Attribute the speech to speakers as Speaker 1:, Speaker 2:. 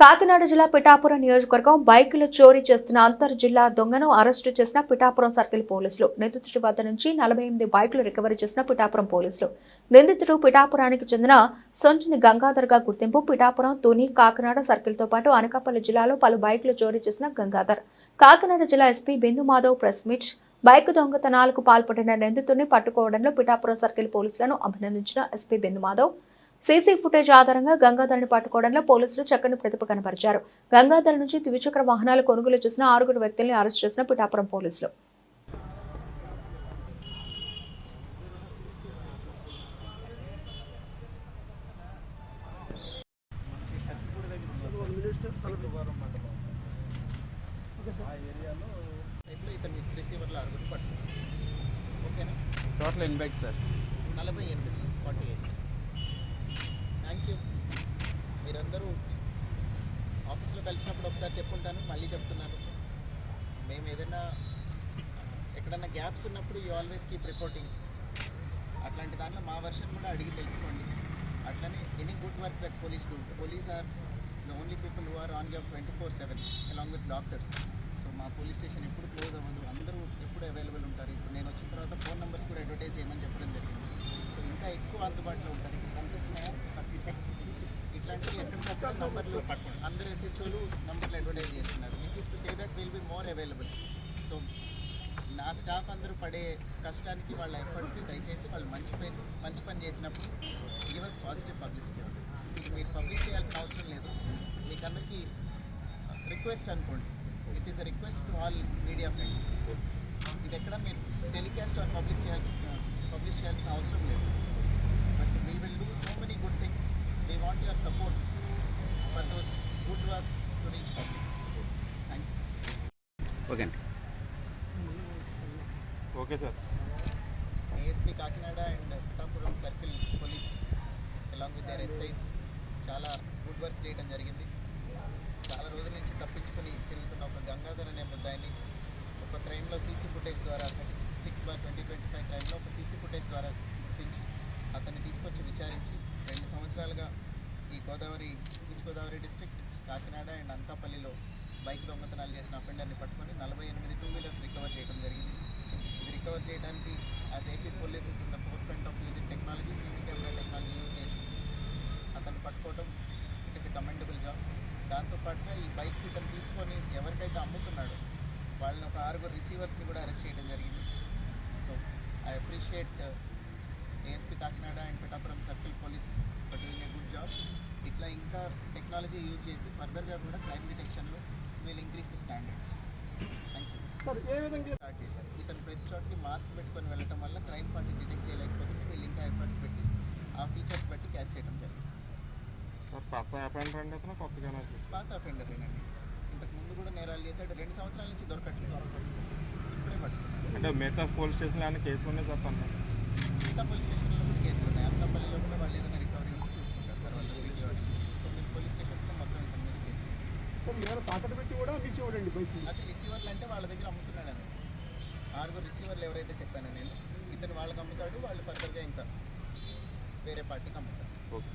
Speaker 1: కాకినాడ జిల్లా పిఠాపురం నియోజకవర్గం బైకులు చోరీ చేస్తున్న అంతర్ జిల్లా దొంగను అరెస్టు చేసిన పిఠాపురం సర్కిల్ పోలీసులు. నిందితుడి వద్ద నుంచి నలభై ఎనిమిది బైకులు రికవరీ చేసిన పిఠాపురం పోలీసులు. నిందితుడు పిఠాపురానికి చెందిన సొంటిని గంగాధర్గా గుర్తింపు పిఠాపురం తుని కాకినాడ సర్కిల్తో పాటు అనకాపల్లి జిల్లాలో పలు బైకులు చోరీ చేసిన గంగాధర్. కాకినాడ జిల్లా SP Bindu Madhav press meet. Bike దొంగతనాలకు పాల్పడిన నిందితుడిని పట్టుకోవడంలో పిఠాపురం సర్కిల్ పోలీసులను అభినందించిన SP Bindu Madhav. CC footage ఆధారంగా గంగాధర్ని పట్టుకోవడంలో పోలీసులు చక్కని ప్రతిభ కనబరిచారు గంగాధర్ నుంచి ద్విచక్ర వాహనాలు కొనుగోలు చేసిన ఆరుగురు వ్యక్తుల్ని అరెస్ట్ చేసిన పిఠాపురం పోలీసులు.
Speaker 2: టోటల్ ఎన్ని బైక్స్ సార్
Speaker 3: నలభై ఎనిమిది ఫార్టీ ఎయిట్ థ్యాంక్ యూ మీరందరూ ఆఫీస్లో కలిసినప్పుడు ఒకసారి చెప్పుంటాను మళ్ళీ చెప్తున్నాను. మేము ఏదైనా ఎక్కడన్నా గ్యాప్స్ ఉన్నప్పుడు యూ ఆల్వేస్ కీప్ రిపోర్టింగ్ అట్లాంటి దాంట్లో మా వర్షన్ కూడా అడిగి తెలుసుకోండి. అట్లనే any good work that police do police are the only people who are on job twenty four seven along with doctors so మా పోలీస్ స్టేషన్ ఎప్పుడు క్లోజ్ అవ్వదు. అందరూ ఎప్పుడు అవైలబుల్ ఉంటారు. ఇప్పుడు నేను వచ్చిన తర్వాత ఫోన్ నెంబర్స్ కూడా అడ్వర్టైజ్ చేయమని చెప్పడం జరిగింది. సో ఇంకా ఎక్కువ అందుబాటులో ఉంటారు. నంబర్లు అందరు ఎస్హెచ్ఓలు నంబర్లు అడ్వర్టైజ్ చేస్తున్నారు. This is to say that will be more available so నా స్టాఫ్ అందరూ పడే కష్టానికి వాళ్ళ ఎఫర్ట్కి దయచేసి వాళ్ళు మంచి పని మంచి పని చేసినప్పుడు గివస్ పాజిటివ్ పబ్లిసిటీ ఇది మీరు పబ్లిష్ చేయాల్సిన అవసరం లేదు. మీకు అందరికీ రిక్వెస్ట్ అనుకోండి. It is a request to all media friends ఇది ఎక్కడ మీరు టెలికాస్ట్ ఆర్ పబ్లిష్ చేయాల్సిన పబ్లిష్ చేయాల్సిన అవసరం లేదు. But we will do so many good things we want your support for those good work to reach public thank you
Speaker 2: okay అండి
Speaker 4: okay sir
Speaker 3: ASP Kakinada and Pithapuram circle police along with their SIs చాలా good work చేయడం జరిగింది. చాలా రోజుల నుంచి తప్పించుకొని తిరుగుతున్న ఒక గంగాధర్ అనే ముద్దాయిని ఒక ట్రైన్లో సీసీ ఫుటేజ్ ద్వారా thirty six bar twenty twenty five ట్రైన్లో ఒక సీసీ ఫుటేజ్ ద్వారా గుర్తించి అతన్ని తీసుకొచ్చి విచారించి సంవత్సరాలుగా ఈ Godavari East Godavari district Kakinada and అనకాపల్లిలో బైక్ దొంగతనాలు చేసిన అఫెండర్ని పట్టుకొని నలభై ఎనిమిది టూ వీలర్స్ రికవర్ చేయడం జరిగింది. ఇది రికవర్ చేయడానికి as AP polices in the forefront of using technology CC camera technology use చేసి అతను పట్టుకోవడం ఇట్ ఇస్ కమెండబుల్ జాబ్ దాంతోపాటుగా ఈ బైక్స్ ఇతను తీసుకొని ఎవరికైతే అమ్ముతున్నాడో వాళ్ళని ఒక ఆరుగురు రిసీవర్స్ని కూడా అరెస్ట్ చేయడం జరిగింది. So I appreciate ASP Kakinada and Pithapuram circle police for doing a good job. ఇట్లా ఇంకా టెక్నాలజీ యూజ్ చేసి ఫర్దర్గా కూడా crime డిటెక్షన్లో we'll increase the standards thank you
Speaker 5: sir ఏ విధంగా
Speaker 3: స్టార్ట్ చేశారు. ఇతను ప్రతి చోటికి మాస్క్ పెట్టుకొని వెళ్ళటం వల్ల క్రైమ్ పార్టీ డిటెక్ట్ చేయలేకపోతుంటే వీళ్ళు ఇంకా ఎఫర్ట్స్ పెట్టి ఆ ఫీచర్స్ బట్టి క్యాచ్ చేయడం జరిగింది.
Speaker 4: సార్ పాత అపాయింట్ అండి అతను? కొత్తగానే సార్
Speaker 3: పాత అఫెండర్ ఏనండి ఇంతకు ముందు కూడా నేరాలు చేశాడు. రెండు సంవత్సరాల నుంచి దొరకట్లేదు. ఇప్పుడే పట్టుకున్నాడు
Speaker 4: అంటే మిగతా పోలీస్ స్టేషన్లో ఏమైనా కేసులు ఉన్నాయి చెప్పండి
Speaker 3: పోలీస్ స్టేషన్లో కూడా కేసులు ఉన్నాయి. అంతపల్లిలో కూడా వాళ్ళు ఏదైనా రికవరీ ఉంటే చూసుకుంటారు. తర్వాత అని తొమ్మిది పోలీస్ స్టేషన్స్లో మొత్తం ఇతని మీద కేసు
Speaker 5: సార్ ఏమైనా తాకట్టు పెట్టి కూడా మిస్ ఇవ్వడండి బైక్
Speaker 3: అది రిసీవర్లు అంటే వాళ్ళ దగ్గర అమ్ముతున్నాడని ఆరుగురు రిసీవర్లు ఎవరైతే చెప్పానో నేను ఇతను వాళ్ళకి అమ్ముతాడు వాళ్ళు ఫర్దర్గా ఇంకా వేరే పార్టీకి అమ్ముతారు.
Speaker 4: ఓకే.